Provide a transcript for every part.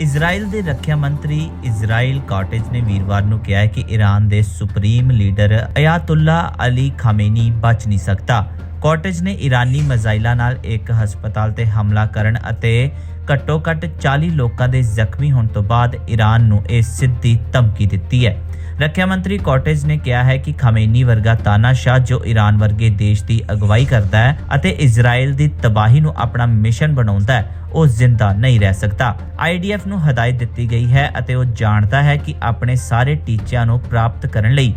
Israel ਦੇ ਰੱਖਿਆ ਮੰਤਰੀ ਇਜ਼ਰਾਈਲ ਕਾਟੇਜ ਨੇ ਵੀਰਵਾਰ ਨੂੰ ਕਿਹਾ ਹੈ ਕਿ ਈਰਾਨ ਦੇ supreme leader Ayatollah Ali Khamenei ਬਚ ਨਹੀਂ ਸਕਦਾ। ਕਾਟੇਜ ਨੇ ਈਰਾਨੀ ਮਜ਼ਾਈਲਾਂ ਨਾਲ ਇੱਕ ਹਸਪਤਾਲ ਤੇ ਹਮਲਾ ਕਰਨ ਅਤੇ ਘੱਟੋ-ਘੱਟ 40 ਲੋਕਾਂ ਦੇ ਜ਼ਖਮੀ ਹੋਣ ਤੋਂ ਬਾਅਦ ਈਰਾਨ ਨੂੰ ਇਹ ਸਿੱਧੀ ਧਮਕੀ ਦਿੱਤੀ ਹੈ। ਰੱਖਿਆ ਮੰਤਰੀ ਕਾਟੇਜ ਨੇ ਕਿਹਾ ਹੈ ਕਿ ਖਮੇਨੀ ਵਰਗਾ ਤਾਨਾਸ਼ਾਹ ਜੋ ਈਰਾਨ ਵਰਗੇ ਦੇਸ਼ ਦੀ ਅਗਵਾਈ ਕਰਦਾ ਹੈ ਅਤੇ ਇਜ਼ਰਾਈਲ ਦੀ ਤਬਾਹੀ ਨੂੰ ਆਪਣਾ ਮਿਸ਼ਨ ਬਣਾਉਂਦਾ ਹੈ, ਉਹ ਜ਼ਿੰਦਾ ਨਹੀਂ ਰਹਿ ਸਕਦਾ। ਆਈਡੀਐਫ ਨੂੰ ਹਦਾਇਤ ਦਿੱਤੀ ਗਈ ਹੈ ਅਤੇ ਉਹ ਜਾਣਦਾ ਹੈ ਕਿ ਆਪਣੇ ਸਾਰੇ ਟੀਚਿਆਂ ਨੂੰ ਪ੍ਰਾਪਤ ਕਰਨ ਲਈ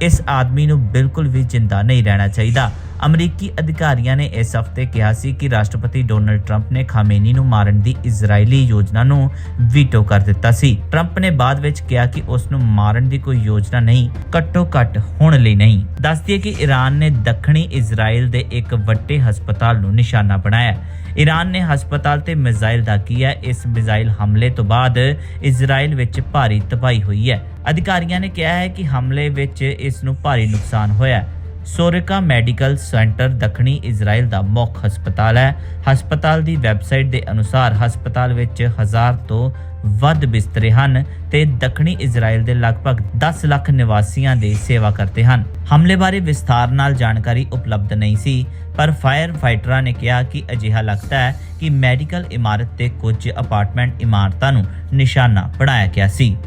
ਇਸ ਆਦਮੀ ਨੂੰ ਬਿਲਕੁਲ ਵੀ ਜਿੰਦਾ ਨਹੀਂ ਰਹਿਣਾ ਚਾਹੀਦਾ। ਅਮਰੀਕੀ ਅਧਿਕਾਰੀਆਂ ਨੇ ਇਸ ਹਫ਼ਤੇ ਕਿਹਾ ਸੀ ਕਿ ਰਾਸ਼ਟਰਪਤੀ ਡੋਨਲਡ ਟਰੰਪ ਨੇ ਖਾਮੇਨੀ ਨੂੰ ਮਾਰਨ ਦੀ ਇਜ਼ਰਾਈਲੀ ਯੋਜਨਾ ਨੂੰ ਵੀਟੋ ਕਰ ਦਿੱਤਾ ਸੀ। ਟਰੰਪ ਨੇ ਬਾਅਦ ਵਿੱਚ ਕਿਹਾ ਕਿ ਉਸ ਨੂੰ ਮਾਰਨ ਦੀ ਕੋਈ ਯੋਜਨਾ ਨਹੀਂ, ਘੱਟੋ ਘੱਟ ਹੁਣ ਲਈ ਨਹੀਂ। ਦੱਸਦੀ ਹੈ ਕਿ ਈਰਾਨ ਨੇ ਦੱਖਣੀ ਇਜ਼ਰਾਈਲ ਦੇ ਇੱਕ ਵੱਡੇ ਹਸਪਤਾਲ ਨੂੰ ਨਿਸ਼ਾਨਾ ਬਣਾਇਆ। ਈਰਾਨ ਨੇ ਹਸਪਤਾਲ ਤੇ ਮਿਜ਼ਾਈਲ ਦਾਗੀ ਹੈ ਇਸ ਮਿਜ਼ਾਈਲ ਹਮਲੇ ਤੋਂ ਬਾਅਦ ਇਜ਼ਰਾਈਲ ਵਿੱਚ ਭਾਰੀ ਤਬਾਹੀ ਹੋਈ ਹੈ। ਅਧਿਕਾਰੀਆਂ ਨੇ ਕਿਹਾ ਹੈ ਕਿ ਹਮਲੇ ਵਿੱਚ ਇਸ ਨੂੰ ਭਾਰੀ ਨੁਕਸਾਨ ਹੋਇਆ ਸੋਰਿਕਾ ਮੈਡੀਕਲ ਸੈਂਟਰ ਦੱਖਣੀ ਇਜ਼ਰਾਈਲ ਦਾ ਮੁੱਖ ਹਸਪਤਾਲ ਹੈ। ਹਸਪਤਾਲ ਦੀ ਵੈਬਸਾਈਟ ਦੇ ਅਨੁਸਾਰ ਹਸਪਤਾਲ ਵਿੱਚ ਹਜ਼ਾਰ ਤੋਂ ਵੱਧ ਬਿਸਤਰੇ ਹਨ ਤੇ ਦੱਖਣੀ ਇਜ਼ਰਾਈਲ ਦੇ ਲਗਭਗ 10 ਲੱਖ ਨਿਵਾਸੀਆਂ ਦੀ ਸੇਵਾ ਕਰਦੇ ਹਨ। ਹਮਲੇ ਬਾਰੇ ਵਿਸਥਾਰ ਨਾਲ ਜਾਣਕਾਰੀ ਉਪਲਬਧ ਨਹੀਂ ਸੀ, ਪਰ ਫਾਇਰ ਫਾਈਟਰਾਂ ਨੇ ਕਿਹਾ ਕਿ ਅਜਿਹਾ ਲੱਗਦਾ ਹੈ ਕਿ ਮੈਡੀਕਲ ਇਮਾਰਤ ਤੇ ਕੁਝ ਅਪਾਰਟਮੈਂਟ ਇਮਾਰਤਾਂ ਨੂੰ ਨਿਸ਼ਾਨਾ ਬਣਾਇਆ ਗਿਆ ਸੀ।